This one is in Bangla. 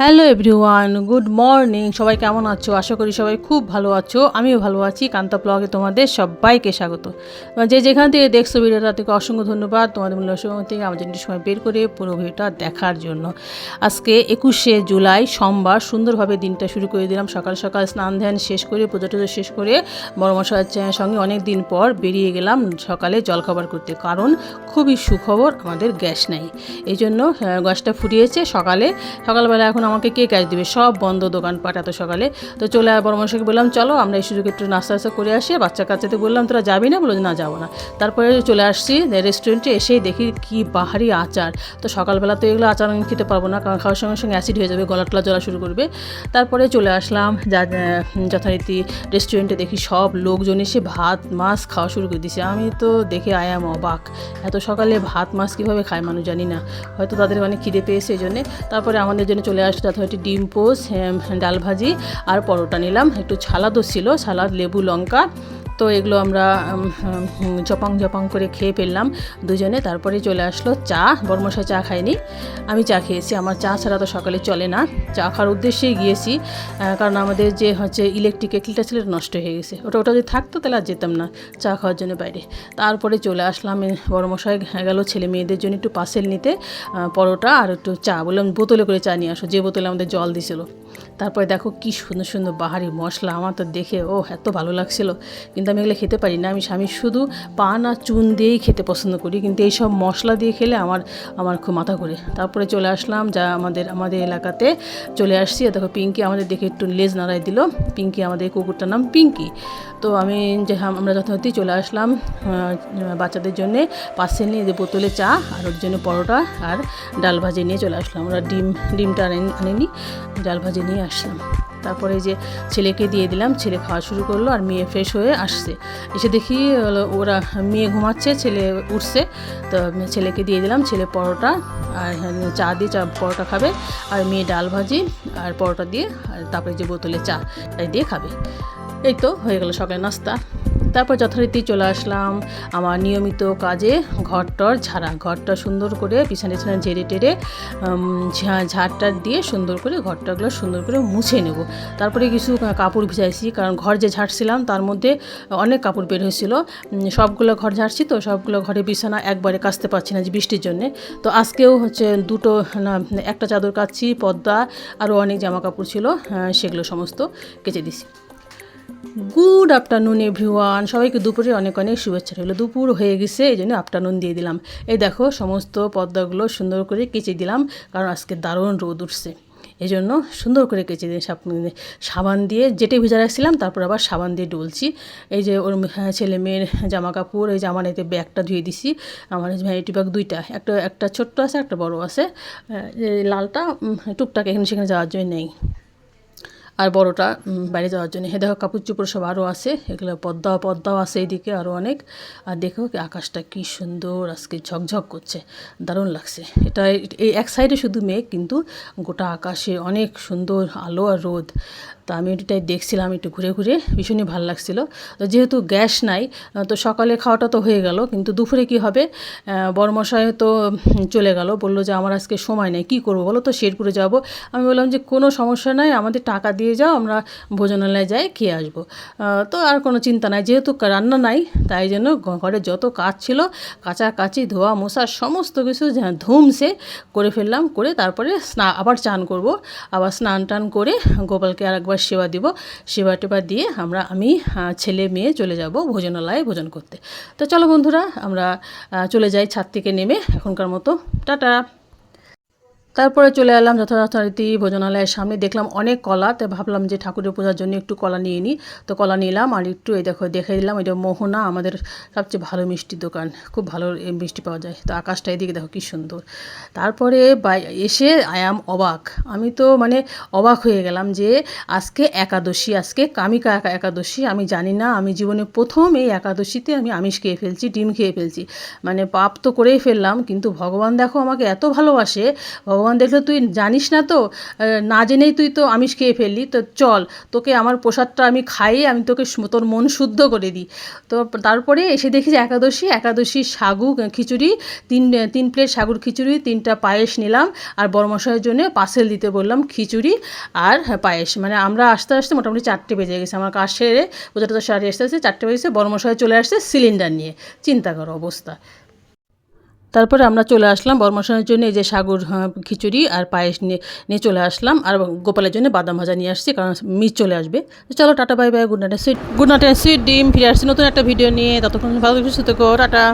হ্যালো এভরিওয়ান গুড মর্নিং সবাই কেমন আছো? আশা করি সবাই খুব ভালো আছো। আমিও ভালো আছি। কান্তা ব্লগে তোমাদের সবাইকে স্বাগত। যে যেখান থেকে দেখছ ভিডিওটা থেকে অসংখ্য ধন্যবাদ। তোমাদের মূল্য সময় থেকে আমার জন্য সময় বের করে পুরো ভিডিওটা দেখার জন্য। আজকে একুশে জুলাই, সোমবার, সুন্দরভাবে দিনটা শুরু করে দিলাম। সকাল সকাল স্নান ধ্যান শেষ করে, পুজো টুজো শেষ করে বড় মশাইয়ের সঙ্গে অনেক দিন পর বেরিয়ে গেলাম সকালে জলখাবার করতে। কারণ খুবই সুখবর আমাদের গ্যাস নেই। এই জন্য গ্যাসটা ফুরিয়েছে সকালে। সকালবেলা এখন আমাকে কে ক্যাশ দিবে? সব বন্ধ দোকানপাট এত সকালে। তো চলে আয় পরামর্শকে বললাম, চলো, আমরা এই সুযোগে একটু নাস্তা নাস্তা করে আসি। বাচ্চা কাচ্চাতে বললাম, তোরা যাবি না? বলো, না, যাব না। তারপরে চলে আসছি রেস্টুরেন্টে, এসেই দেখি কি বাহারি আচার। তো সকালবেলা তো এগুলো আচার আমি খেতে পারব না, কারণ খাওয়ার সঙ্গে সঙ্গে অ্যাসিড হয়ে যাবে গলা টলা জ্বলা শুরু করবে। তারপরে চলে আসলাম যা যথারীতি রেস্টুরেন্টে দেখি সব লোকজন এসে ভাত, মাছ খাওয়া শুরু করে দিছে। আমি তো দেখে আয়াম অবাক। এত সকালে ভাত, মাছ কীভাবে খায় মানুষ জানি না। হয়তো তাদের মানে খিদে পেয়েছে এই জন্যে। তারপরে আমাদের জন্য চলে আসছে যথারীতি ডিম পোস ডাল ভাজি আর পরোটা নিলাম। একটু ছালাদও ছিল সালাদ লেবু, লঙ্কা। তো এগুলো আমরা জপাং জপাং করে খেয়ে ফেললাম দুজনে। তারপরে চলে আসলো চা। বর্মশা চা খাইনি আমি চা খেয়েছি। আমার চা ছাড়া তো সকালে চলে না। চা খাওয়ার উদ্দেশ্যেই গিয়েছি। কারণ আমাদের যে হচ্ছে ইলেকট্রিক কেটলিটা ছিল নষ্ট হয়ে গেছে। ওটা ওটা যদি থাকতো তাহলে আর যেতাম না চা খাওয়ার জন্য বাইরে। তারপরে চলে আসলাম। এ, বড়মশাই গেল ছেলে মেয়েদের জন্য একটু পার্সেল নিতে পরোটা আর একটু চা। বললাম বোতলে করে চা নিয়ে আসো। যে বোতলে আমাদের জল দিছিল। তারপরে দেখো কি সুন্দর সুন্দর বাহারি মশলা, আমার তো দেখে ও এত ভালো লাগছিল। কিন্তু আমি এগুলো খেতে পারি না। আমি স্বামী শুধু পান আর চুন দিয়েই খেতে পছন্দ করি, কিন্তু এইসব মশলা দিয়ে খেলে আমার আমার খুব মাথা ঘুরে। তারপরে চলে আসলাম যা আমাদের আমাদের এলাকাতে চলে আসছি। আর দেখো পিঙ্কি আমাদের দেখে একটু লেজ নাড়াই দিল। পিঙ্কি আমাদের কুকুরটার নাম পিঙ্কি। তো আমি যে হাম- আমরা যথারীতি চলে আসলাম বাচ্চাদের জন্যে পার্সেল নিয়ে বোতলে চা আর ওর জন্য পরোটা আর ডাল ভাজি নিয়ে চলে আসলাম। আমরা ডিম, ডিমটা আনিনি, ডাল ভাজি নিয়ে আসলাম। তারপরে যে ছেলেকে দিয়ে দিলাম, ছেলে খাওয়া শুরু করল আর মেয়ে ফ্রেশ হয়ে আসছে। এসে দেখি ওরা মেয়ে ঘুমাচ্ছে, ছেলে উঠছে। তো ছেলেকে দিয়ে দিলাম, ছেলে পরোটা আর চা দিয়ে চা, পরোটা খাবে আর মেয়ে ডাল ভাজি আর পরোটা দিয়ে আর তারপরে যে বোতলে চা দিয়ে খাবে। এই তো হয়ে গেল সকালে নাস্তা। তারপর যথারীতি চলে আসলাম আমার নিয়মিত কাজে ঘরটর ঝাড়া, ঘরটা সুন্দর করে পিছনে পিছনে ঝেড়ে টেরে ঝাড়টার দিয়ে সুন্দর করে ঘরটাগুলো সুন্দর করে মুছে নেব। তারপরে কিছু কাপড় ভিজাইছি, কারণ ঘর যে ঝাড়ছিলাম তার মধ্যে অনেক কাপড় বের হয়েছিল। সবগুলো ঘর ঝাড়ছি তো সবগুলো ঘরে বিছানা একবারে কাচতে পারছি না যে বৃষ্টির জন্যে। তো আজকেও হচ্ছে দুটো, না, একটা চাদর কাচ্ছি, পর্দা, আরও অনেক জামা কাপড় ছিল সেগুলো সমস্ত কেচে দিছি। গুড আফটারনুন এভরিওয়ান সবাইকে দুপুরে অনেক অনেক শুভেচ্ছা রইল। দুপুর হয়ে গেছে এই জন্য আফটারনুন দিয়ে দিলাম। এই দেখো সমস্ত পর্দাগুলো সুন্দর করে কেচে দিলাম কারণ আজকে দারুণ রোদ উঠছে। এই জন্য সুন্দর করে কেচে দিয়ে সাপ- সাবান দিয়ে যেটে ভিজা রাখছিলাম তারপর আবার সাবান দিয়ে ডলছি। এই যে ওর হ্যাঁ, ছেলে মেয়ের জামা কাপড় এই যে আমার এতে ব্যাগটা ধুয়ে দিছি। আমার ভ্যানিটি ব্যাগ দুইটা একটা একটা ছোট্ট আছে একটা বড় আছে। লালটা টুকটাক এখানে সেখানে যাওয়ার জন্য নেই আর বড়টা বাইরে যাওয়ার জন্য। হে দেখো কাপড় চোপড় সব আরও আছে এগুলো পদ্মা পদ্মাও আছে এইদিকে আরও অনেক। আর দেখো কি আকাশটা কি সুন্দর আজকে ঝকঝক করছে দারুণ লাগছে। এটা এই এক সাইডে শুধু মেঘ কিন্তু গোটা আকাশে অনেক সুন্দর আলো আর রোদ। তা আমি ওটাই দেখছিলাম একটু ঘুরে ঘুরে ভীষণই ভালো লাগছিল। তো যেহেতু গ্যাস নাই তো সকালে খাওয়াটা তো হয়ে গেল কিন্তু দুপুরে কি হবে? আহ, তো চলে গেল বলল যে আমার আজকে সময় নেই কী করব বলো তো শেরপুরে যাব। আমি বললাম যে কোনো সমস্যা নাই আমাদের টাকা দিয়ে যাও, আমরা ভোজনালয়ে যাই, খেয়ে আসব। তো আর কোনো চিন্তা নাই, যেহেতু রান্না নাই, তাই জন্য ঘরে যত কাজ ছিল, কাচাকাচি, ধোয়া মোছা সমস্ত কিছু ধুমসে করে ফেললাম, করে তারপরে স্না আবার চান করব। আবার স্নান টান করে গোপালকে আর একবার সেবা দিব। সেবা টেবা দিয়ে আমরা, আমি ছেলে মেয়ে চলে যাব ভোজনালয়ে ভোজন করতে। তো চলো বন্ধুরা, আমরা চলে যাই ছাদ থেকে নেমে, এখনকার মতো। টাটা! তারপরে চলে এলাম যথাযথারীতি ভোজনালয়ের সামনে। দেখলাম অনেক কলা তো ভাবলাম যে ঠাকুরের পূজার জন্য একটু কলা নিয়ে নিই তো কলা নিলাম আর একটু এই দেখো দেখে দিলাম এটা মোহনা আমাদের সবচেয়ে ভালো মিষ্টির দোকান। খুব ভালো মিষ্টি পাওয়া যায়। তো আকাশটা এদিকে দেখো কি সুন্দর। তারপরে বাই, এসে আয়াম অবাক। আমি তো মানে অবাক হয়ে গেলাম যে আজকে একাদশী, আজকে কামিকা একা- একাদশী। আমি জানি না, আমি জীবনে প্রথম এই একাদশীতে আমি আমিষ খেয়ে ফেলছি, ডিম খেয়ে ফেলছি। মানে পাপ তো করেই ফেললাম, কিন্তু ভগবান দেখো আমাকে এত ভালোবাসে। ভগবান ভগবান দেখল তুই জানিস না তো না জেনেই তুই তো আমিষ খেয়ে ফেললি তো চল তোকে আমার প্রসাদটা আমি খাইয়ে আমি তোকে তোর মন শুদ্ধ করে দিই। তো তারপরে এসে দেখি যে একাদশী একাদশী সাগু খিচুড়ি তিন তিন প্লেট সাগুর খিচুড়ি তিনটা পায়েস নিলাম আর বড়মশাইয়ের জন্য পার্সেল দিতে বললাম খিচুড়ি আর হ্যাঁ, পায়েস। মানে আমরা আসতে আসতে মোটামুটি চারটে বেজে গেছে আমার কাজ সেরে পুজোটা তো সারি আসতে আসতে চারটে বেজেছে বড়মশাই চলে আসছে সিলিন্ডার নিয়ে। চিন্তা করো অবস্থা। তারপরে আমরা চলে আসলাম বর্মাসনের জন্য এই যে সাগুর খিচুড়ি আর পায়েস নিয়ে নিয়ে চলে আসলাম। আর গোপালের জন্য বাদাম ভাজা নিয়ে আসছি, কারণ মিস চলে আসবে। তো চলো, tata, bye bye, good night, sweet, good night, sweet dream, ফিরে আসছি নতুন একটা ভিডিও নিয়ে। ততক্ষণ ভালো কিছু সুতো টাটা।